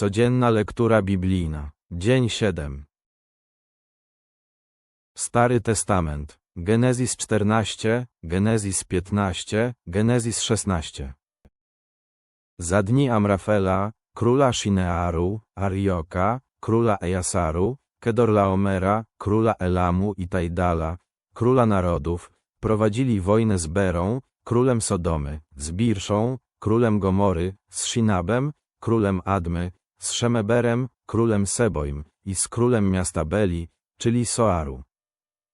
Codzienna lektura biblijna. Dzień 7. Stary Testament. Genezis 14, Genezis 15, Genezis 16. Za dni Amrafela, króla Shinearu, Arioka, króla Ejasaru, Kedorlaomera, króla Elamu i Tajdala, króla narodów, prowadzili wojnę z Berą, królem Sodomy, z Birszą, królem Gomory, z Shinabem, królem Admy, z Szemeberem, królem Seboim i z królem miasta Beli, czyli Soaru.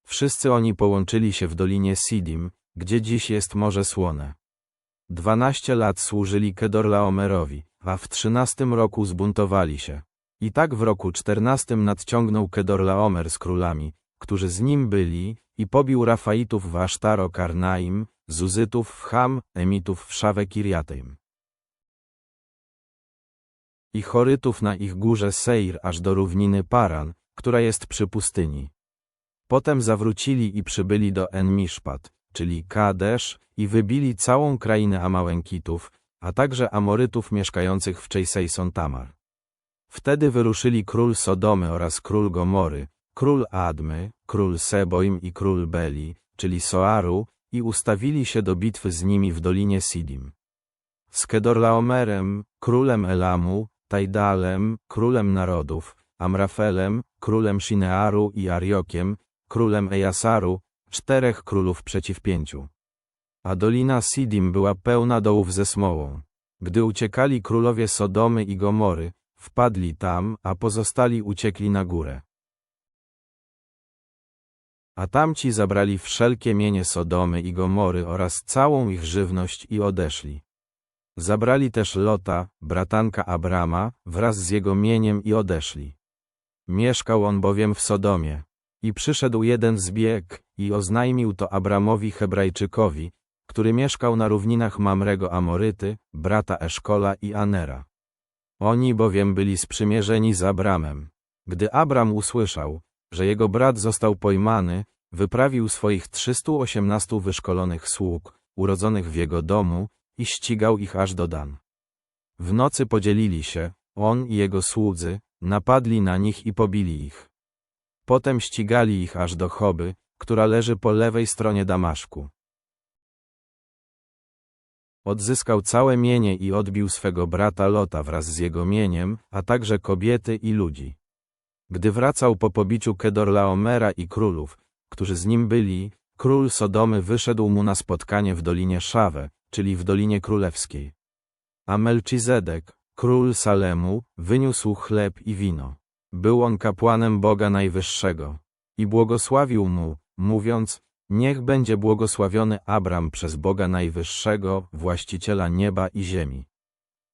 Wszyscy oni połączyli się w dolinie Sidim, gdzie dziś jest Morze Słone. Dwanaście lat służyli Kedorlaomerowi, a w trzynastym roku zbuntowali się. I tak w roku czternastym nadciągnął Kedorlaomer z królami, którzy z nim byli, i pobił Rafaitów w Asztaro Karnaim, Zuzytów w Ham, Emitów w Szawę Kiriatem. I Chorytów na ich górze Seir aż do równiny Paran, która jest przy pustyni. Potem zawrócili i przybyli do En-Miszpat, czyli Kadesz, i wybili całą krainę Amałękitów, a także Amorytów mieszkających w Chejsejson Tamar. Wtedy wyruszyli król Sodomy oraz król Gomory, król Admy, król Seboim i król Beli, czyli Soaru, i ustawili się do bitwy z nimi w dolinie Sidim. Z Kedorlaomerem, królem Elamu, Tajdalem, królem narodów, Amrafelem, królem Shinearu i Ariokiem, królem Ejasaru, czterech królów przeciw pięciu. A dolina Sidim była pełna dołów ze smołą. Gdy uciekali królowie Sodomy i Gomory, wpadli tam, a pozostali uciekli na górę. A tamci zabrali wszelkie mienie Sodomy i Gomory oraz całą ich żywność i odeszli. Zabrali też Lota, bratanka Abrama, wraz z jego mieniem i odeszli. Mieszkał on bowiem w Sodomie. I przyszedł jeden zbieg i oznajmił to Abramowi Hebrajczykowi, który mieszkał na równinach Mamrego Amoryty, brata Eszkola i Anera. Oni bowiem byli sprzymierzeni z Abramem. Gdy Abram usłyszał, że jego brat został pojmany, wyprawił swoich 318 wyszkolonych sług, urodzonych w jego domu, i ścigał ich aż do Dan. W nocy podzielili się, on i jego słudzy, napadli na nich i pobili ich. Potem ścigali ich aż do Choby, która leży po lewej stronie Damaszku. Odzyskał całe mienie i odbił swego brata Lota wraz z jego mieniem, a także kobiety i ludzi. Gdy wracał po pobiciu Kedorlaomera i królów, którzy z nim byli, król Sodomy wyszedł mu na spotkanie w dolinie Szawę, czyli w Dolinie Królewskiej. A Melchizedek, król Salemu, wyniósł chleb i wino. Był on kapłanem Boga Najwyższego. I błogosławił mu, mówiąc, niech będzie błogosławiony Abram przez Boga Najwyższego, właściciela nieba i ziemi.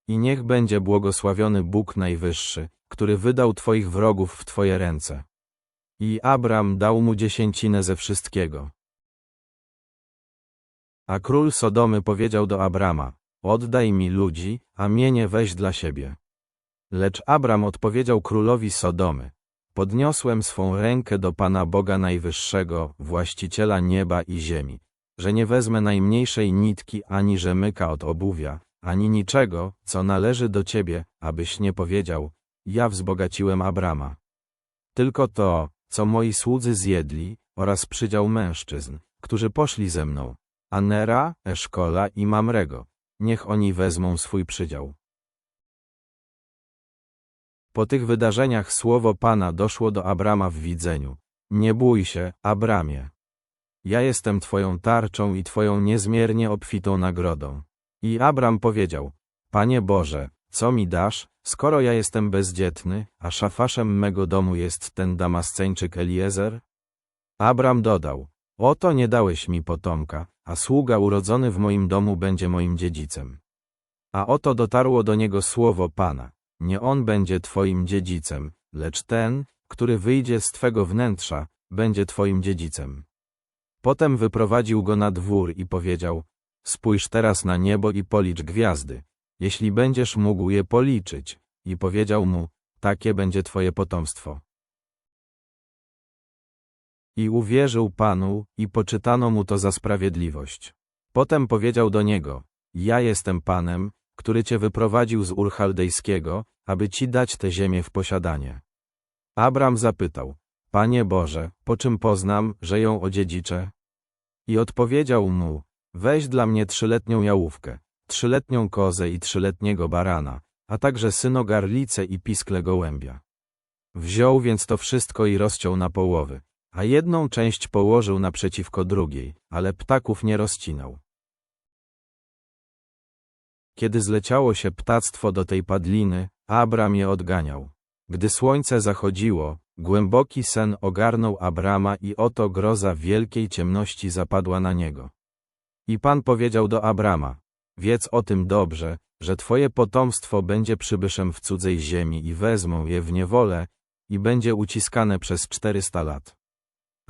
I niech będzie błogosławiony Bóg Najwyższy, który wydał Twoich wrogów w Twoje ręce. I Abram dał mu dziesięcinę ze wszystkiego. A król Sodomy powiedział do Abrama, oddaj mi ludzi, a mienie weź dla siebie. Lecz Abram odpowiedział królowi Sodomy, podniosłem swą rękę do Pana Boga Najwyższego, właściciela nieba i ziemi, że nie wezmę najmniejszej nitki ani rzemyka od obuwia, ani niczego, co należy do Ciebie, abyś nie powiedział, ja wzbogaciłem Abrama. Tylko to, co moi słudzy zjedli, oraz przydział mężczyzn, którzy poszli ze mną, Anera, Eszkola i Mamrego. Niech oni wezmą swój przydział. Po tych wydarzeniach słowo Pana doszło do Abrama w widzeniu. Nie bój się, Abramie. Ja jestem Twoją tarczą i Twoją niezmiernie obfitą nagrodą. I Abram powiedział, Panie Boże, co mi dasz, skoro ja jestem bezdzietny, a szafaszem mego domu jest ten Damasceńczyk Eliezer? Abram dodał, Oto nie dałeś mi potomka, a sługa urodzony w moim domu będzie moim dziedzicem. A oto dotarło do niego słowo Pana. Nie on będzie twoim dziedzicem, lecz ten, który wyjdzie z twego wnętrza, będzie twoim dziedzicem. Potem wyprowadził go na dwór i powiedział, spójrz teraz na niebo i policz gwiazdy, jeśli będziesz mógł je policzyć. I powiedział mu, takie będzie twoje potomstwo. I uwierzył Panu, i poczytano mu to za sprawiedliwość. Potem powiedział do niego, ja jestem Panem, który cię wyprowadził z Ur Chaldejskiego, aby ci dać tę ziemię w posiadanie. Abram zapytał, Panie Boże, po czym poznam, że ją odziedziczę? I odpowiedział mu, weź dla mnie trzyletnią jałówkę, trzyletnią kozę i trzyletniego barana, a także synogarlicę i piskle gołębia. Wziął więc to wszystko i rozciął na połowy, a jedną część położył naprzeciwko drugiej, ale ptaków nie rozcinał. Kiedy zleciało się ptactwo do tej padliny, Abram je odganiał. Gdy słońce zachodziło, głęboki sen ogarnął Abrama i oto groza wielkiej ciemności zapadła na niego. I Pan powiedział do Abrama, wiedz o tym dobrze, że twoje potomstwo będzie przybyszem w cudzej ziemi i wezmą je w niewolę i będzie uciskane przez czterysta lat.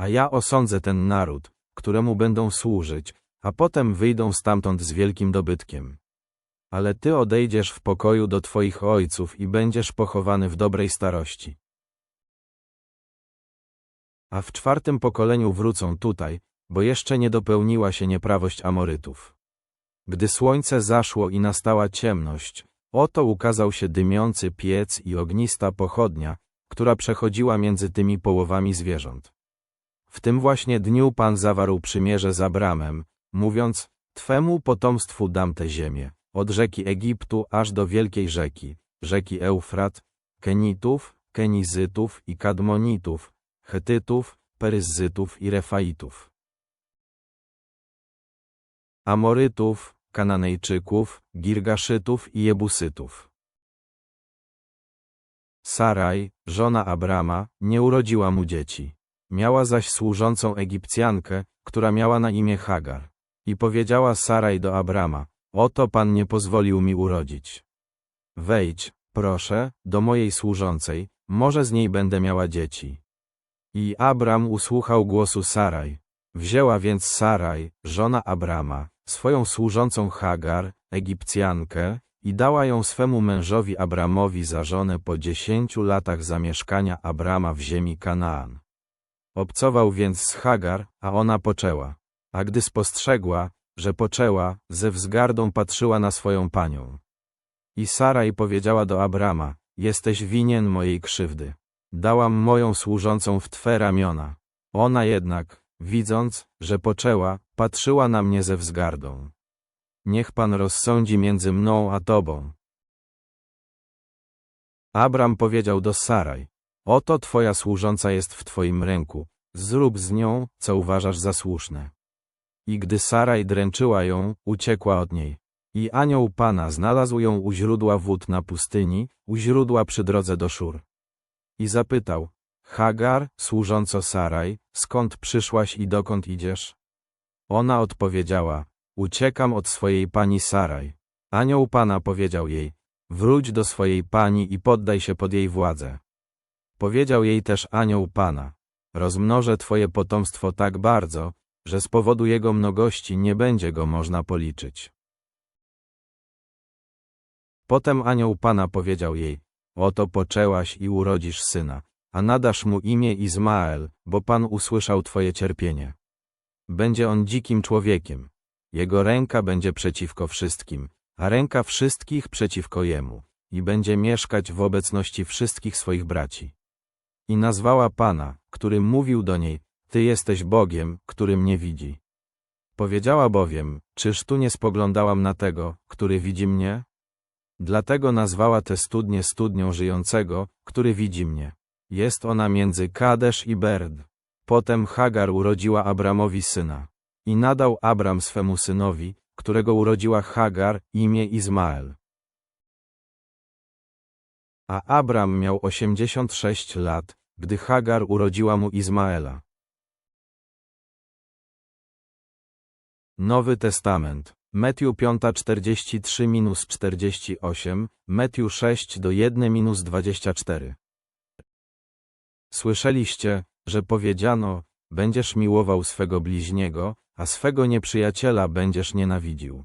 A ja osądzę ten naród, któremu będą służyć, a potem wyjdą stamtąd z wielkim dobytkiem. Ale ty odejdziesz w pokoju do twoich ojców i będziesz pochowany w dobrej starości. A w czwartym pokoleniu wrócą tutaj, bo jeszcze nie dopełniła się nieprawość Amorytów. Gdy słońce zaszło i nastała ciemność, oto ukazał się dymiący piec i ognista pochodnia, która przechodziła między tymi połowami zwierząt. W tym właśnie dniu Pan zawarł przymierze z Abramem, mówiąc, Twemu potomstwu dam tę ziemię, od rzeki Egiptu aż do wielkiej rzeki, rzeki Eufrat, Kenitów, Kenizytów i Kadmonitów, Chetytów, Peryzzytów i Refaitów. Amorytów, Kananejczyków, Girgaszytów i Jebusytów. Saraj, żona Abrama, nie urodziła mu dzieci. Miała zaś służącą Egipcjankę, która miała na imię Hagar. I powiedziała Saraj do Abrama, oto Pan nie pozwolił mi urodzić. Wejdź, proszę, do mojej służącej, może z niej będę miała dzieci. I Abram usłuchał głosu Saraj. Wzięła więc Saraj, żona Abrama, swoją służącą Hagar, Egipcjankę, i dała ją swemu mężowi Abramowi za żonę po dziesięciu latach zamieszkania Abrama w ziemi Kanaan. Obcował więc z Hagar, a ona poczęła. A gdy spostrzegła, że poczęła, ze wzgardą patrzyła na swoją panią. I Saraj powiedziała do Abrama, jesteś winien mojej krzywdy. Dałam moją służącą w Twe ramiona. Ona jednak, widząc, że poczęła, patrzyła na mnie ze wzgardą. Niech Pan rozsądzi między mną a Tobą. Abram powiedział do Saraj, oto Twoja służąca jest w Twoim ręku, zrób z nią, co uważasz za słuszne. I gdy Saraj dręczyła ją, uciekła od niej. I anioł Pana znalazł ją u źródła wód na pustyni, u źródła przy drodze do Szur. I zapytał, Hagar, służąco Saraj, skąd przyszłaś i dokąd idziesz? Ona odpowiedziała, uciekam od swojej pani Saraj. Anioł Pana powiedział jej, wróć do swojej pani i poddaj się pod jej władzę. Powiedział jej też anioł Pana, rozmnożę twoje potomstwo tak bardzo, że z powodu jego mnogości nie będzie go można policzyć. Potem anioł Pana powiedział jej, oto poczęłaś i urodzisz syna, a nadasz mu imię Izmael, bo Pan usłyszał twoje cierpienie. Będzie on dzikim człowiekiem. Jego ręka będzie przeciwko wszystkim, a ręka wszystkich przeciwko jemu, i będzie mieszkać w obecności wszystkich swoich braci. I nazwała Pana, który mówił do niej, Ty jesteś Bogiem, który mnie widzi. Powiedziała bowiem, czyż tu nie spoglądałam na tego, który widzi mnie? Dlatego nazwała tę studnię studnią żyjącego, który widzi mnie. Jest ona między Kadesz i Berd. Potem Hagar urodziła Abramowi syna. I nadał Abram swemu synowi, którego urodziła Hagar, imię Izmael. A Abram miał osiemdziesiąt sześć lat, gdy Hagar urodziła mu Izmaela. Nowy Testament. Metiu 5:43-48, Metiu 6 do 1-24. Słyszeliście, że powiedziano, będziesz miłował swego bliźniego, a swego nieprzyjaciela będziesz nienawidził.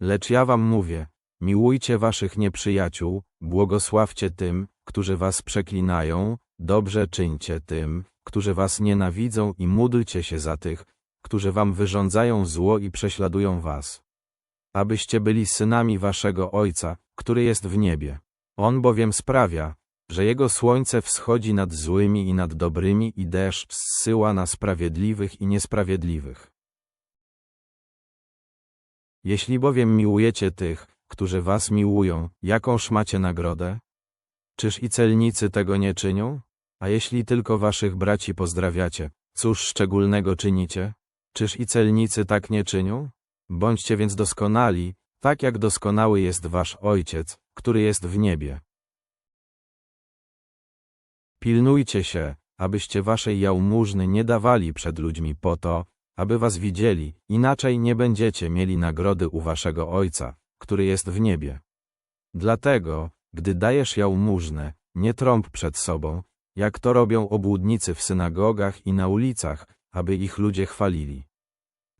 Lecz ja wam mówię, miłujcie waszych nieprzyjaciół, błogosławcie tym, którzy was przeklinają, dobrze czyńcie tym, którzy was nienawidzą i módlcie się za tych, którzy wam wyrządzają zło i prześladują was. abyście byli synami waszego Ojca, który jest w niebie. On bowiem sprawia, że Jego słońce wschodzi nad złymi i nad dobrymi i deszcz zsyła na sprawiedliwych i niesprawiedliwych. Jeśli bowiem miłujecie tych, którzy was miłują, jakąż macie nagrodę? Czyż i celnicy tego nie czynią? A jeśli tylko waszych braci pozdrawiacie, cóż szczególnego czynicie? Czyż i celnicy tak nie czynią? Bądźcie więc doskonali, tak jak doskonały jest wasz Ojciec, który jest w niebie. Pilnujcie się, abyście waszej jałmużny nie dawali przed ludźmi po to, aby was widzieli, inaczej nie będziecie mieli nagrody u waszego Ojca, który jest w niebie. Dlatego, gdy dajesz jałmużnę, nie trąb przed sobą, jak to robią obłudnicy w synagogach i na ulicach, aby ich ludzie chwalili.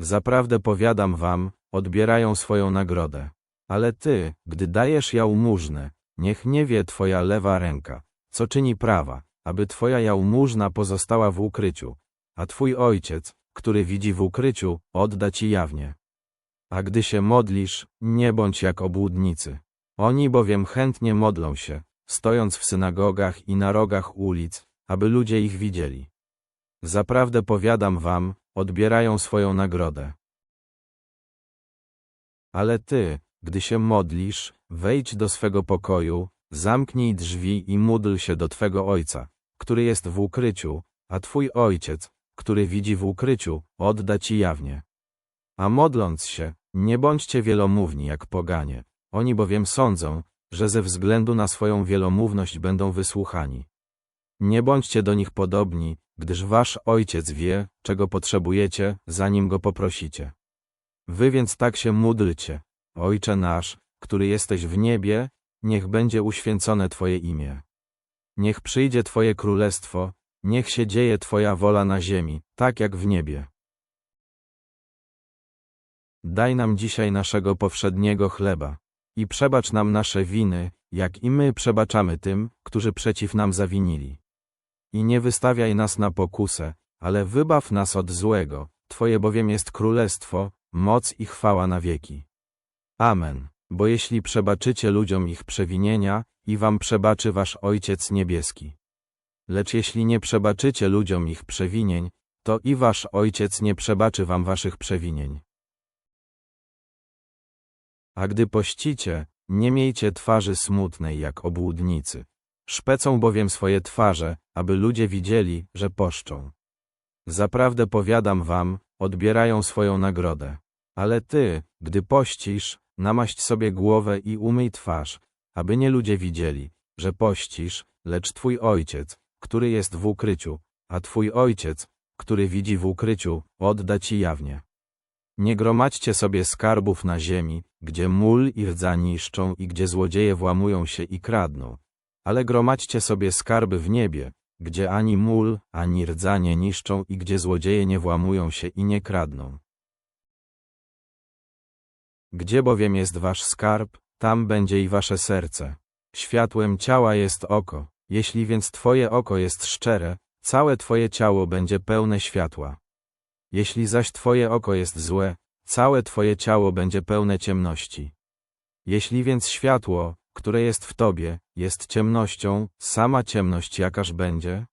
Zaprawdę powiadam wam, odbierają swoją nagrodę. Ale ty, gdy dajesz jałmużnę, niech nie wie twoja lewa ręka, co czyni prawa, aby twoja jałmużna pozostała w ukryciu, a twój ojciec, który widzi w ukryciu, odda ci jawnie. A gdy się modlisz, nie bądź jak obłudnicy. Oni bowiem chętnie modlą się, stojąc w synagogach i na rogach ulic, aby ludzie ich widzieli. Zaprawdę powiadam wam, odbierają swoją nagrodę. Ale ty, gdy się modlisz, wejdź do swego pokoju, zamknij drzwi i módl się do twego ojca, który jest w ukryciu, a twój ojciec, który widzi w ukryciu, odda ci jawnie. A modląc się, nie bądźcie wielomówni jak poganie, oni bowiem sądzą, że ze względu na swoją wielomówność będą wysłuchani. Nie bądźcie do nich podobni, gdyż wasz ojciec wie, czego potrzebujecie, zanim go poprosicie. Wy więc tak się módlcie. Ojcze nasz, który jesteś w niebie, niech będzie uświęcone Twoje imię. Niech przyjdzie Twoje królestwo, niech się dzieje Twoja wola na ziemi, tak jak w niebie. Daj nam dzisiaj naszego powszedniego chleba i przebacz nam nasze winy, jak i my przebaczamy tym, którzy przeciw nam zawinili. I nie wystawiaj nas na pokusę, ale wybaw nas od złego, Twoje bowiem jest królestwo, moc i chwała na wieki. Amen. Bo jeśli przebaczycie ludziom ich przewinienia, i wam przebaczy wasz Ojciec Niebieski. Lecz jeśli nie przebaczycie ludziom ich przewinień, to i wasz Ojciec nie przebaczy wam waszych przewinień. A gdy pościcie, nie miejcie twarzy smutnej jak obłudnicy. Szpecą bowiem swoje twarze, aby ludzie widzieli, że poszczą. Zaprawdę powiadam wam, odbierają swoją nagrodę. Ale ty, gdy pościsz, namaść sobie głowę i umyj twarz, aby nie ludzie widzieli, że pościsz, lecz twój ojciec, który jest w ukryciu, a twój ojciec, który widzi w ukryciu, odda ci jawnie. Nie gromadźcie sobie skarbów na ziemi, gdzie mól i rdza niszczą i gdzie złodzieje włamują się i kradną, ale gromadźcie sobie skarby w niebie, gdzie ani mól, ani rdza nie niszczą i gdzie złodzieje nie włamują się i nie kradną. Gdzie bowiem jest wasz skarb, tam będzie i wasze serce. Światłem ciała jest oko, jeśli więc twoje oko jest szczere, całe twoje ciało będzie pełne światła. Jeśli zaś twoje oko jest złe, całe twoje ciało będzie pełne ciemności. Jeśli więc światło, które jest w tobie, jest ciemnością, sama ciemność jakaż będzie?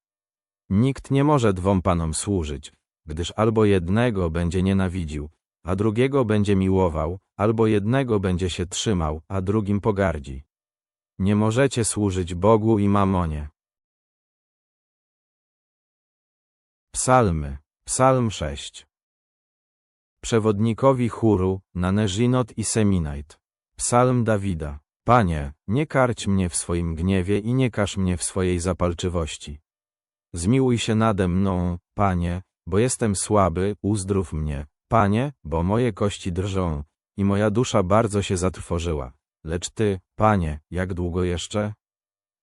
Nikt nie może dwom panom służyć, gdyż albo jednego będzie nienawidził, a drugiego będzie miłował, albo jednego będzie się trzymał, a drugim pogardzi. Nie możecie służyć Bogu i mamonie. Psalmy, Psalm 6 Przewodnikowi chóru, na Neżinot i Seminajt. Psalm Dawida. Panie, nie karć mnie w swoim gniewie i nie każ mnie w swojej zapalczywości. Zmiłuj się nade mną, Panie, bo jestem słaby, uzdrów mnie, Panie, bo moje kości drżą i moja dusza bardzo się zatrwożyła. Lecz Ty, Panie, jak długo jeszcze?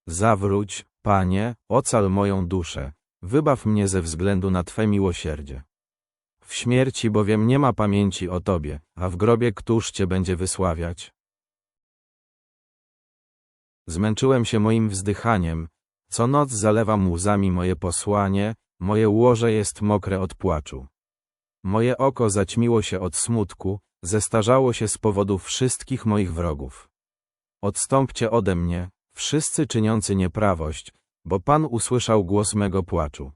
Zawróć, Panie, ocal moją duszę, wybaw mnie ze względu na Twe miłosierdzie. W śmierci bowiem nie ma pamięci o Tobie, a w grobie któż Cię będzie wysławiać? Zmęczyłem się moim wzdychaniem, co noc zalewam łzami moje posłanie, moje łoże jest mokre od płaczu. Moje oko zaćmiło się od smutku, zestarzało się z powodu wszystkich moich wrogów. Odstąpcie ode mnie, wszyscy czyniący nieprawość, bo Pan usłyszał głos mego płaczu.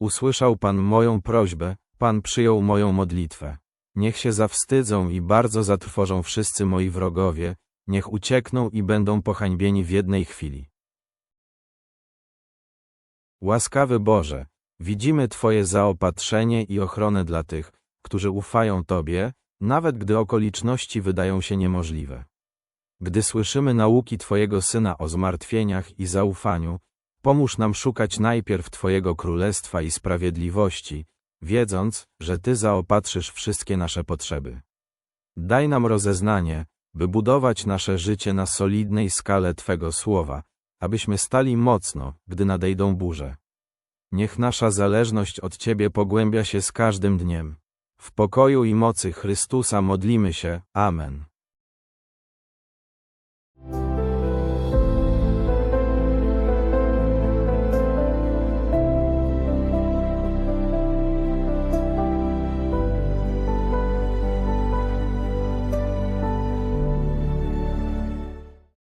Usłyszał Pan moją prośbę, Pan przyjął moją modlitwę. Niech się zawstydzą i bardzo zatrwożą wszyscy moi wrogowie, niech uciekną i będą pohańbieni w jednej chwili. Łaskawy Boże, widzimy Twoje zaopatrzenie i ochronę dla tych, którzy ufają Tobie, nawet gdy okoliczności wydają się niemożliwe. Gdy słyszymy nauki Twojego Syna o zmartwieniach i zaufaniu, pomóż nam szukać najpierw Twojego Królestwa i sprawiedliwości, wiedząc, że Ty zaopatrzysz wszystkie nasze potrzeby. Daj nam rozeznanie, by budować nasze życie na solidnej skale Twego Słowa, abyśmy stali mocno, gdy nadejdą burze. Niech nasza zależność od Ciebie pogłębia się z każdym dniem. W pokoju i mocy Chrystusa modlimy się. Amen.